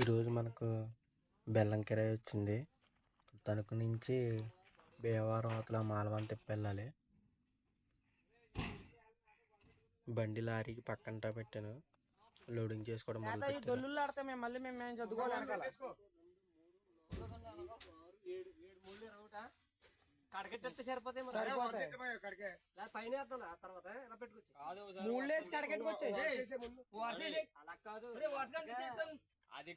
ఈరోజు మనకు బెల్లం కిరాయి వచ్చింది. తణుకు నుంచి భీమవరం అవతల మాలవరం తిప్పి వెళ్ళాలి. బండి లారీకి పక్కన పెట్టాను. లోడింగ్ చేసుకోవడం మొదలు మేము మళ్ళీ కడకెట్టేస్తే. లేదా పైన తర్వాత ఇలా పెట్టుకోవచ్చు అలా కాదు. అది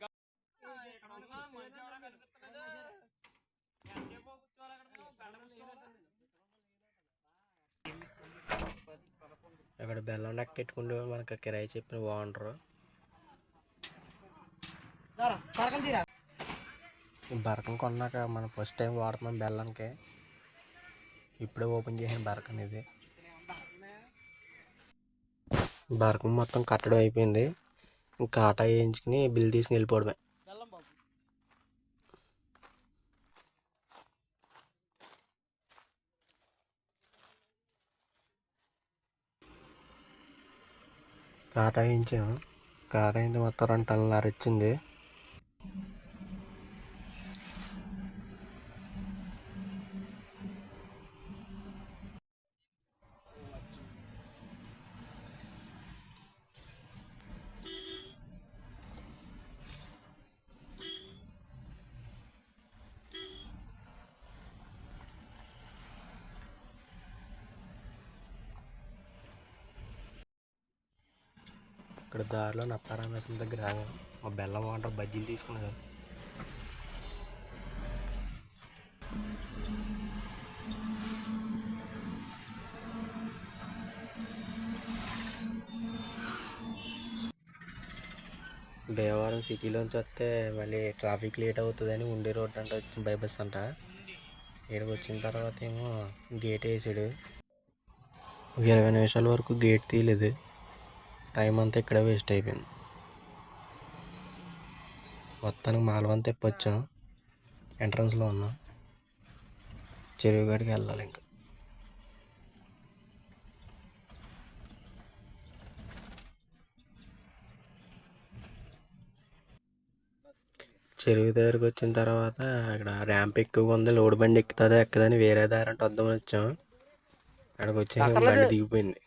ఇక్కడ బెల్లం నెక్కెట్టుకుంటే మనకు కిరాయి చెప్పిన ఓనరు. ఈ బరకం కొన్నాక మనం ఫస్ట్ టైం వాడుతున్నాం బెల్లానికి ఇప్పుడే ఓపెన్ చేసిన బరకం ఇది. బరకం మొత్తం కట్టడం అయిపోయింది. ఇంకా ఆటా వేయించుకుని బిల్ తీసుకుని వెళ్ళిపోవడమే. కాటా వేయించాము కాటా వేయించి మొత్తం రెండు టన్నులు అరిచింది ఇక్కడ దారిలో నత్తారామేశ్వరం దగ్గర ఆగాం. మా బెల్లం వాటర్ బజ్జీలు తీసుకున్నాడు. భీమవరం సిటీలోంచి వస్తే మళ్ళీ ట్రాఫిక్ లేట్ అవుతుందని ఉండే రోడ్ అంటే వచ్చి బైబస్ అంట. ఇక్కడికి వచ్చిన తర్వాత ఏమో గేట్ వేసాడు. ఒక ఇరవై నిమిషాల వరకు గేట్ తీయలేదు. టైం అంతా ఇక్కడే వేస్ట్ అయిపోయింది. మొత్తానికి మాలవరం తెప్పొచ్చాం ఎంట్రన్స్లో ఉన్నాం. చెరువు గడికి వెళ్ళాలి ఇంకా. చెరువు దగ్గరికి వచ్చిన తర్వాత అక్కడ ర్యాంప్ ఎక్కువగా ఉంది. లోడ్ బండి ఎక్కుతుందా ఎక్కదని వేరే దారి అంటే వద్దామని వచ్చాం. అక్కడికి వచ్చి బండి దిగిపోయింది.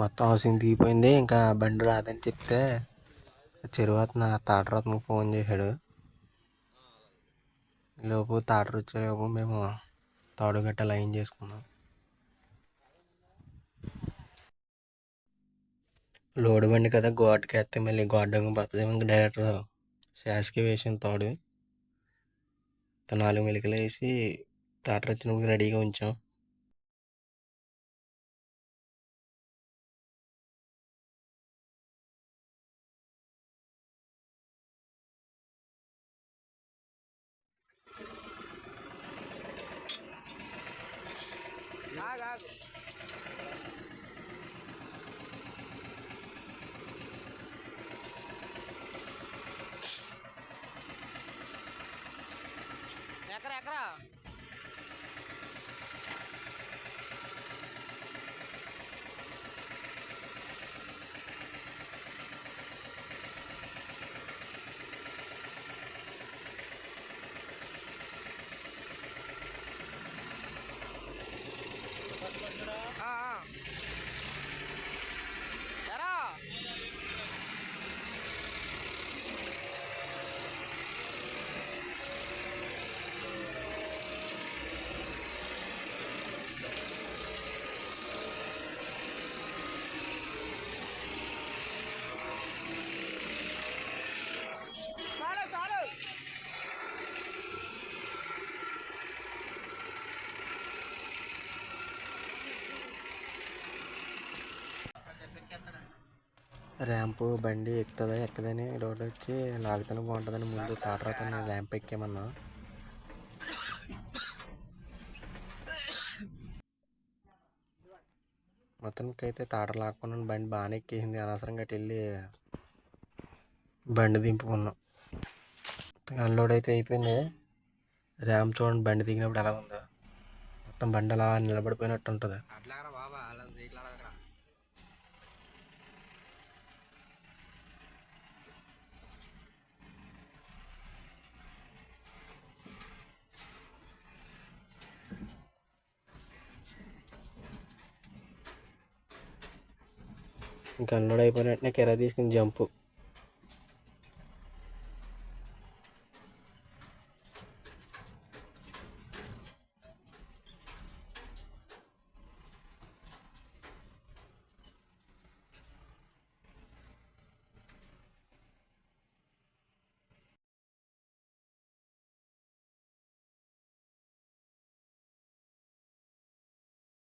మొత్తం హౌసింగ్ దిగిపోయింది. ఇంకా బండి రాదని చెప్తే చెరువు అతను తాటర్ అతను ఫోన్ చేశాడు. లోపు తాటర్ వచ్చేలోపు మేము తాడు గట్ట లైన్ చేసుకున్నాం. లోడ్ బండి కదా గోడకి వేస్తే మళ్ళీ గోడ్డంగా పడుతుంది ఇంకా డైరెక్టర్ శాస్కి వేసిన తాడు. నాలుగు మెలికలు వేసి తాటర్ వచ్చినప్పుడు రెడీగా ఉంచాం. ఆగు ఆగు Ah! ర్యాంపు బండి ఎక్కుతుందా ఎక్కదని రోడ్ వచ్చి లాగుతాను బాగుంటుందని ముందు తాటరాతని ర్యాంప్ ఎక్కేమన్నా. మొత్తానికి అయితే తాటర లాక్కున్నాను బండి బాగానే ఎక్కేసింది. అనవసరంగా అటు వెళ్ళి బండి దింపుకున్నాం. అన్లోడ్ అయితే అయిపోయింది. ర్యాంప్ చూడండి బండి దిగినప్పుడు ఎలా ఉందో. మొత్తం బండి అలా నిలబడిపోయినట్టు ఉంటుంది. ఇంకా అన్లోడ్ అయిపోయిన వెంటనే కిరా తీసుకుని జంపు.